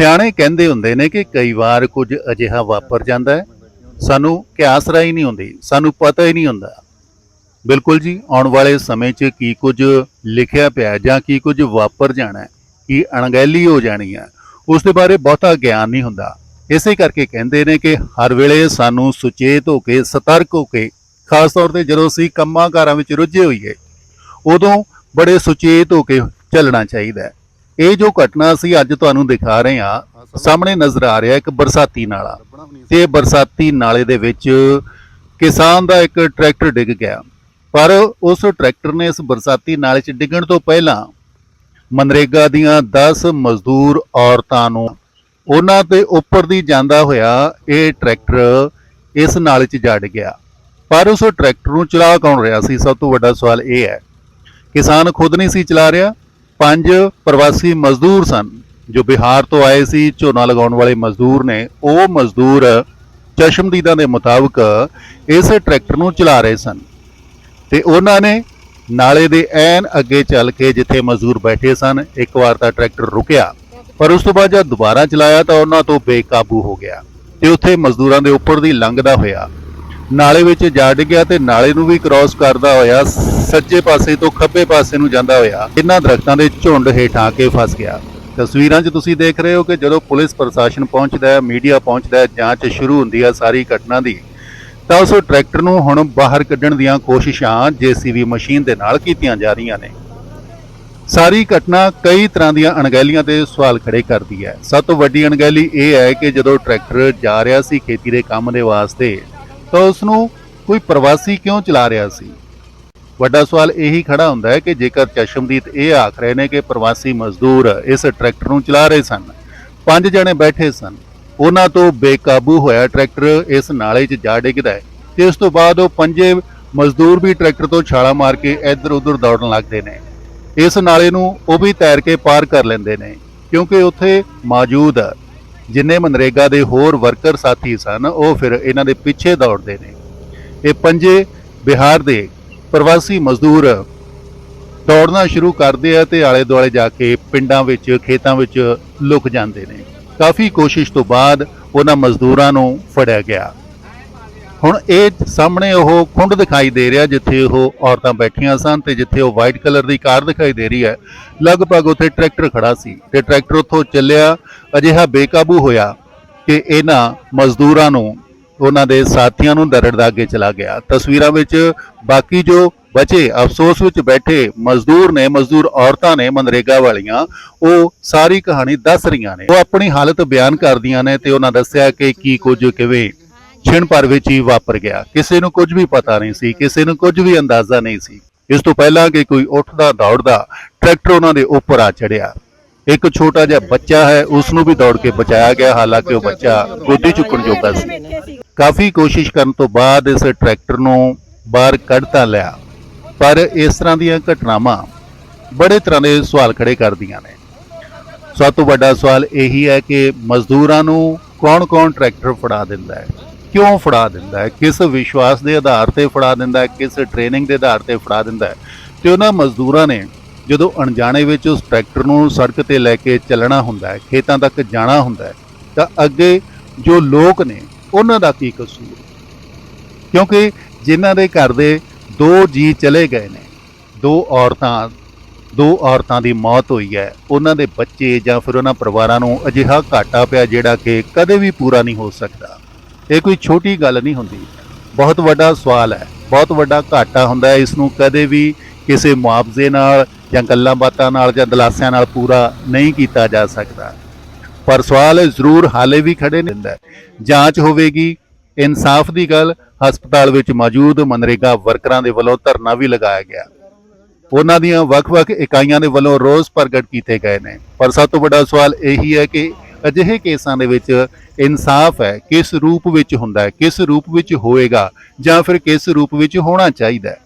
ਸਿਆਣੇ ਕਹਿੰਦੇ ਹੁੰਦੇ ਨੇ ਕਿ ਕਈ ਵਾਰ ਕੁਝ ਅਜਿਹਾ ਵਾਪਰ ਜਾਂਦਾ ਹੈ। ਸਾਨੂੰ ਕਿਆਸ ਰਾਈ ਨਹੀਂ ਹੁੰਦੀ, ਸਾਨੂੰ ਪਤਾ ਹੀ ਨਹੀਂ ਹੁੰਦਾ। ਬਿਲਕੁਲ ਜੀ, ਆਉਣ ਵਾਲੇ ਸਮੇਂ 'ਚ ਕੀ ਕੁਝ ਲਿਖਿਆ ਪਿਆ ਜਾਂ ਕੀ ਕੁਝ ਵਾਪਰ ਜਾਣਾ ਹੈ, ਕੀ ਅਣਗਹਿਲੀ ਹੋ ਜਾਣੀ ਹੈ, ਉਸ ਦੇ ਬਾਰੇ ਬਹੁਤਾ ਗਿਆਨ ਨਹੀਂ ਹੁੰਦਾ। ਇਸੇ ਕਰਕੇ ਕਹਿੰਦੇ ਨੇ ਕਿ ਹਰ ਵੇਲੇ ਸਾਨੂੰ ਸੁਚੇਤ ਹੋ ਕੇ, ਸਤਰਕ ਹੋ ਕੇ, ਖਾਸ ਤੌਰ ਤੇ ਜਦੋਂ ਅਸੀਂ ਕੰਮਾਂ ਕਾਰਾਂ ਵਿੱਚ ਰੁੱਝੇ ਹੋਈਏ, ਉਦੋਂ ਬੜੇ ਸੁਚੇਤ ਹੋ ਕੇ ਚੱਲਣਾ ਚਾਹੀਦਾ ਹੈ। ਇਹ ਜੋ ਘਟਨਾ ਅਸੀਂ ਅੱਜ ਤੁਹਾਨੂੰ ਦਿਖਾ ਰਹੇ ਹਾਂ, ਸਾਹਮਣੇ ਨਜ਼ਰ ਆ ਰਿਹਾ ਇੱਕ ਬਰਸਾਤੀ ਨਾਲਾ ਤੇ ਬਰਸਾਤੀ ਨਾਲੇ ਦੇ ਵਿੱਚ ਕਿਸਾਨ ਦਾ ਇੱਕ ਟਰੈਕਟਰ ਡਿੱਗ ਗਿਆ। ਪਰ ਉਸ ਟਰੈਕਟਰ ਨੇ ਇਸ ਬਰਸਾਤੀ ਨਾਲੇ 'ਚ ਡਿੱਗਣ ਤੋਂ ਪਹਿਲਾਂ ਮਨਰੇਗਾ ਦੀਆਂ 10 ਮਜ਼ਦੂਰ ਔਰਤਾਂ ਨੂੰ ਉਹਨਾਂ ਦੇ ਉੱਪਰ ਦੀ ਜਾਂਦਾ ਹੋਇਆ ਇਹ ਟਰੈਕਟਰ ਇਸ ਨਾਲੇ 'ਚ ਜਾ ਡਿੱਗਿਆ। ਪਰ ਉਸ ਟਰੈਕਟਰ ਨੂੰ ਚਲਾ ਕੌਣ ਰਿਹਾ ਸੀ? ਸਭ ਤੋਂ ਵੱਡਾ ਸਵਾਲ ਇਹ ਹੈ। ਕਿਸਾਨ ਖੁਦ ਨਹੀਂ ਸੀ ਚਲਾ ਰਿਹਾ ਪੰਜ ਪ੍ਰਵਾਸੀ ਮਜ਼ਦੂਰ ਸਨ, ਜੋ ਬਿਹਾਰ ਤੋਂ ਆਏ ਸੀ, ਝੋਨਾ ਲਗਾਉਣ ਵਾਲੇ ਮਜ਼ਦੂਰ ਨੇ। ਉਹ ਮਜ਼ਦੂਰ ਚਸ਼ਮਦੀਦਾਂ ਦੇ ਮੁਤਾਬਕ ਇਸ ਟਰੈਕਟਰ ਨੂੰ ਚਲਾ ਰਹੇ ਸਨ। ਤੇ ਉਹਨਾਂ ਨੇ ਨਾਲੇ ਦੇ ਐਨ ਅੱਗੇ ਚੱਲ ਕੇ ਜਿੱਥੇ ਮਜ਼ਦੂਰ ਬੈਠੇ ਸਨ, ਇੱਕ ਵਾਰ ਤਾਂ ਟਰੈਕਟਰ ਰੁਕਿਆ। ਪਰ ਉਸ ਤੋਂ ਬਾਅਦ ਜਦ ਦੁਬਾਰਾ ਚਲਾਇਆ ਤਾਂ ਉਹਨਾਂ ਤੋਂ ਬੇਕਾਬੂ ਹੋ ਗਿਆ ਤੇ ਉੱਥੇ ਮਜ਼ਦੂਰਾਂ ਦੇ ਉੱਪਰ ਦੀ ਲੰਘਦਾ ਹੋਇਆ ਨਾਲੇ ਵਿੱਚ ਜਾ ਡਿੱਗਿਆ ਤੇ ਨਾਲੇ ਨੂੰ ਵੀ ਕ੍ਰਾਸ ਕਰਦਾ ਹੋਇਆ, ਸੱਜੇ ਪਾਸੇ ਤੋਂ ਖੱਬੇ ਪਾਸੇ ਨੂੰ ਜਾਂਦਾ ਹੋਇਆ, ਇਹਨਾਂ ਦਰਖਤਾਂ ਦੇ ਝੁੰਡ ਹੇਠਾਂ ਆ ਕੇ ਫਸ ਗਿਆ। ਤਸਵੀਰਾਂ 'ਚ ਤੁਸੀਂ ਦੇਖ ਰਹੇ ਹੋ ਕਿ ਜਦੋਂ ਪੁਲਿਸ ਪ੍ਰਸ਼ਾਸਨ ਪਹੁੰਚਦਾ ਹੈ, ਮੀਡੀਆ ਪਹੁੰਚਦਾ ਹੈ, ਜਾਂਚ ਸ਼ੁਰੂ ਹੁੰਦੀ ਹੈ ਸਾਰੀ ਘਟਨਾ ਦੀ, ਤਾਂ ਉਸ ਟਰੈਕਟਰ ਨੂੰ ਹੁਣ ਬਾਹਰ ਕੱਢਣ ਦੀਆਂ ਕੋਸ਼ਿਸ਼ਾਂ ਜੀਸੀਬੀ ਮਸ਼ੀਨ ਦੇ ਨਾਲ ਕੀਤੀਆਂ ਜਾ ਰਹੀਆਂ ਨੇ। ਸਾਰੀ ਘਟਨਾ ਕਈ ਤਰ੍ਹਾਂ ਦੀਆਂ ਅਣਗਹਿਲੀਆਂ ਤੇ ਸਵਾਲ ਖੜੇ ਕਰਦੀ ਹੈ। ਸਭ ਤੋਂ ਵੱਡੀ ਅਣਗਹਿਲੀ ਇਹ ਹੈ ਕਿ ਜਦੋਂ ਟਰੈਕਟਰ ਜਾ ਰਿਹਾ ਸੀ ਖੇਤੀ ਦੇ ਕੰਮ ਦੇ ਵਾਸਤੇ ਤਾਂ ਉਸ ਨੂੰ ਕੋਈ ਪ੍ਰਵਾਸੀ ਕਿਉਂ ਚਲਾ ਰਿਹਾ ਸੀ? ਵੱਡਾ ਸਵਾਲ ਇਹੀ ਖੜਾ ਹੁੰਦਾ ਹੈ ਕਿ ਜੇਕਰ ਚਸ਼ਮਦੀਦ ਇਹ ਆਖ ਰਹੇ ਨੇ ਕਿ ਪ੍ਰਵਾਸੀ ਮਜ਼ਦੂਰ ਇਸ ਟਰੈਕਟਰ ਨੂੰ ਚਲਾ ਰਹੇ ਸਨ, ਪੰਜ ਜਣੇ ਬੈਠੇ ਸਨ, ਉਹਨਾਂ ਤੋਂ ਬੇਕਾਬੂ ਹੋਇਆ ਟਰੈਕਟਰ ਇਸ ਨਾਲੇ 'ਚ ਜਾ ਡਿੱਗਦਾ ਹੈ ਤੇ ਉਸ ਤੋਂ ਬਾਅਦ ਉਹ ਪੰਜੇ ਮਜ਼ਦੂਰ ਵੀ ਟਰੈਕਟਰ ਤੋਂ ਛਾਲਾ ਮਾਰ ਕੇ ਇੱਧਰ ਉੱਧਰ ਦੌੜਨ ਲੱਗਦੇ ਨੇ। ਇਸ ਨਾਲੇ ਨੂੰ ਉਹ ਵੀ ਤੈਰ ਕੇ ਪਾਰ ਕਰ ਲੈਂਦੇ ਨੇ, ਕਿਉਂਕਿ ਉੱਥੇ ਮੌਜੂਦ ਜਿੰਨੇ ਮਨਰੇਗਾ ਦੇ ਹੋਰ ਵਰਕਰ ਸਾਥੀ ਸਨ, ਉਹ ਫਿਰ ਇਹਨਾਂ ਦੇ ਪਿੱਛੇ ਦੌੜਦੇ ਨੇ। ਇਹ ਪੰਜੇ ਬਿਹਾਰ ਦੇ ਪ੍ਰਵਾਸੀ ਮਜ਼ਦੂਰ ਦੌੜਨਾ ਸ਼ੁਰੂ ਕਰਦੇ ਆ ਤੇ ਆਲੇ ਦੁਆਲੇ ਜਾ ਕੇ ਪਿੰਡਾਂ ਵਿੱਚ, ਖੇਤਾਂ ਵਿੱਚ ਲੁਕ ਜਾਂਦੇ ਨੇ। ਕਾਫੀ ਕੋਸ਼ਿਸ਼ ਤੋਂ ਬਾਅਦ ਉਹਨਾਂ ਮਜ਼ਦੂਰਾਂ ਨੂੰ ਫੜਿਆ ਗਿਆ। ਹੁਣ ਇਹ ਸਾਹਮਣੇ ਉਹ ਖੁੰਡ ਦਿਖਾਈ ਦੇ ਰਿਹਾ ਜਿੱਥੇ ਉਹ ਔਰਤਾਂ ਬੈਠੀਆਂ ਸਨ ਤੇ ਜਿੱਥੇ ਉਹ ਵਾਈਟ ਕਲਰ ਦੀ ਕਾਰ ਦਿਖਾਈ ਦੇ ਰਹੀ ਹੈ। ਲਗਭਗ ਉੱਥੇ ਟਰੈਕਟਰ ਖੜਾ ਸੀ ਤੇ ਟਰੈਕਟਰ ਉੱਥੋਂ ਚੱਲਿਆ। ਅਜਿਹਾ ਬੇਕਾਬੂ ਹੋਇਆ ਕਿ ਇਹਨਾਂ ਮਜ਼ਦੂਰਾਂ ਨੂੰ, ਉਹਨਾਂ ਦੇ ਸਾਥੀਆਂ ਨੂੰ ਦਰੜਦਾ ਅੱਗੇ ਚਲਾ ਗਿਆ। ਤਸਵੀਰਾਂ ਵਿੱਚ ਬਾਕੀ ਜੋ ਬਚੇ, ਅਫਸੋਸ ਵਿੱਚ ਬੈਠੇ ਮਜ਼ਦੂਰ ਨੇ, ਮਜ਼ਦੂਰ ਔਰਤਾਂ ਨੇ, ਮਨਰੇਗਾ ਵਾਲੀਆਂ, ਉਹ ਸਾਰੀ ਕਹਾਣੀ ਦੱਸ ਰਹੀਆਂ ਨੇ। ਉਹ ਆਪਣੀ ਹਾਲਤ ਬਿਆਨ ਕਰਦੀਆਂ ਨੇ ਤੇ ਉਹਨਾਂ ਦੱਸਿਆ ਕਿ ਕੀ ਕੁਝ ਕਿਵੇਂ ਛਿਣ ਭਰ ਵਿੱਚ ਹੀ ਵਾਪਰ ਗਿਆ। ਕਿਸੇ ਨੂੰ ਕੁਝ ਵੀ ਪਤਾ ਨਹੀਂ ਸੀ, ਕਿਸੇ ਨੂੰ ਕੁਝ ਵੀ ਅੰਦਾਜ਼ਾ ਨਹੀਂ ਸੀ। ਇਸ ਤੋਂ ਪਹਿਲਾਂ ਕਿ ਕੋਈ ਉੱਠਦਾ, ਦੌੜਦਾ, ਟਰੈਕਟਰ ਉਹਨਾਂ ਦੇ ਉੱਪਰ ਆ ਚੜਿਆ। ਇੱਕ ਛੋਟਾ ਜਿਹਾ ਬੱਚਾ ਹੈ, ਉਸ ਨੂੰ ਵੀ ਦੌੜ ਕੇ ਬਚਾਇਆ ਗਿਆ, ਹਾਲਾਂਕਿ ਉਹ ਬੱਚਾ ਗੋਦੀ ਚੁੱਕਣ ਜੋਗਾ ਸੀ। ਕਾਫੀ ਕੋਸ਼ਿਸ਼ ਕਰਨ ਤੋਂ ਬਾਅਦ ਇਸ ਟਰੈਕਟਰ ਨੂੰ ਬਾਹਰ ਕੱਢ ਤਾਂ ਲਿਆ। ਪਰ ਇਸ ਤਰ੍ਹਾਂ ਦੀਆਂ ਘਟਨਾਵਾਂ ਬੜੇ ਤਰ੍ਹਾਂ ਦੇ ਸਵਾਲ ਖੜੇ ਕਰਦੀਆਂ ਨੇ। ਸਭ ਤੋਂ ਵੱਡਾ ਸਵਾਲ ਇਹੀ ਹੈ ਕਿ ਮਜ਼ਦੂਰਾਂ ਨੂੰ ਕੌਣ-ਕੌਣ ਟਰੈਕਟਰ ਫੜਾ ਦਿੰਦਾ ਹੈ? ਕਿਉਂ ਫੜਾ ਦਿੰਦਾ ਹੈ? ਕਿਸ ਵਿਸ਼ਵਾਸ ਦੇ ਆਧਾਰ ਤੇ ਫੜਾ ਦਿੰਦਾ ਹੈ? ਕਿਸ ਟ੍ਰੇਨਿੰਗ ਦੇ ਆਧਾਰ ਤੇ ਫੜਾ ਦਿੰਦਾ ਹੈ? ਤੇ ਉਹਨਾਂ ਮਜ਼ਦੂਰਾਂ ਨੇ ਜਦੋਂ ਅਣਜਾਣੇ ਵਿੱਚ ਉਸ ਟਰੈਕਟਰ ਨੂੰ ਸੜਕ ਤੇ ਲੈ ਕੇ ਚੱਲਣਾ ਹੁੰਦਾ ਹੈ, ਖੇਤਾਂ ਤੱਕ ਜਾਣਾ ਹੁੰਦਾ ਹੈ, ਤਾਂ ਅੱਗੇ ਜੋ ਲੋਕ ਨੇ, ਉਹਨਾਂ ਦਾ ਕੀ ਕਸੂਰ? ਕਿਉਂਕਿ ਜਿਨ੍ਹਾਂ ਦੇ ਘਰ ਦੇ ਦੋ ਜੀ ਚਲੇ ਗਏ ਨੇ, ਦੋ ਔਰਤਾਂ ਦੋ ਔਰਤਾਂ ਦੀ ਮੌਤ ਹੋਈ ਹੈ, ਉਹਨਾਂ ਦੇ ਬੱਚੇ ਜਾਂ ਫਿਰ ਉਹਨਾਂ ਪਰਿਵਾਰਾਂ ਨੂੰ ਅਜਿਹਾ ਘਾਟਾ ਪਿਆ ਜਿਹੜਾ ਕਿ ਕਦੇ ਵੀ ਪੂਰਾ ਨਹੀਂ ਹੋ ਸਕਦਾ। ਇਹ ਕੋਈ ਛੋਟੀ ਗੱਲ ਨਹੀਂ ਹੁੰਦੀ। ਬਹੁਤ ਵੱਡਾ ਸਵਾਲ ਹੈ, ਬਹੁਤ ਵੱਡਾ ਘਾਟਾ ਹੁੰਦਾ ਹੈ ਇਸ ਨੂੰ ਕਦੇ ਵੀ ਕਿਸੇ ਮੁਆਵਜ਼ੇ ਨਾਲ ਜਾਂ ਗੱਲਾਂ ਬਾਤਾਂ ਨਾਲ ਜਾਂ ਦਲਾਸਿਆਂ ਨਾਲ ਪੂਰਾ ਨਹੀਂ ਕੀਤਾ ਜਾ ਸਕਦਾ। ਪਰ ਸਵਾਲ ਜ਼ਰੂਰ ਹਾਲੇ ਵੀ ਖੜੇ ਨਹੀਂ ਹੁੰਦਾ ਜਾਂਚ ਹੋਵੇਗੀ। ਇਨਸਾਫ ਦੀ ਗੱਲ, ਹਸਪਤਾਲ ਵਿੱਚ ਮੌਜੂਦ ਮਨਰੇਗਾ ਵਰਕਰਾਂ ਦੇ ਵੱਲੋਂ ਧਰਨਾ ਵੀ ਲਗਾਇਆ ਗਿਆ। ਉਹਨਾਂ ਦੀਆਂ ਵੱਖ-ਵੱਖ ਇਕਾਈਆਂ ਦੇ ਵੱਲੋਂ ਰੋਸ ਪ੍ਰਗਟ ਕੀਤੇ ਗਏ ਨੇ। ਪਰ ਸਭ ਤੋਂ ਵੱਡਾ ਸਵਾਲ ਇਹੀ ਹੈ ਕਿ ਅਜਿਹੇ ਕੇਸਾਂ ਦੇ ਵਿੱਚ ਇਨਸਾਫ ਹੈ, ਕਿਸ ਰੂਪ ਵਿੱਚ ਹੁੰਦਾ ਹੈ, ਕਿਸ ਰੂਪ ਵਿੱਚ ਹੋਏਗਾ ਜਾਂ ਫਿਰ ਕਿਸ ਰੂਪ ਵਿੱਚ ਹੋਣਾ ਚਾਹੀਦਾ ਹੈ।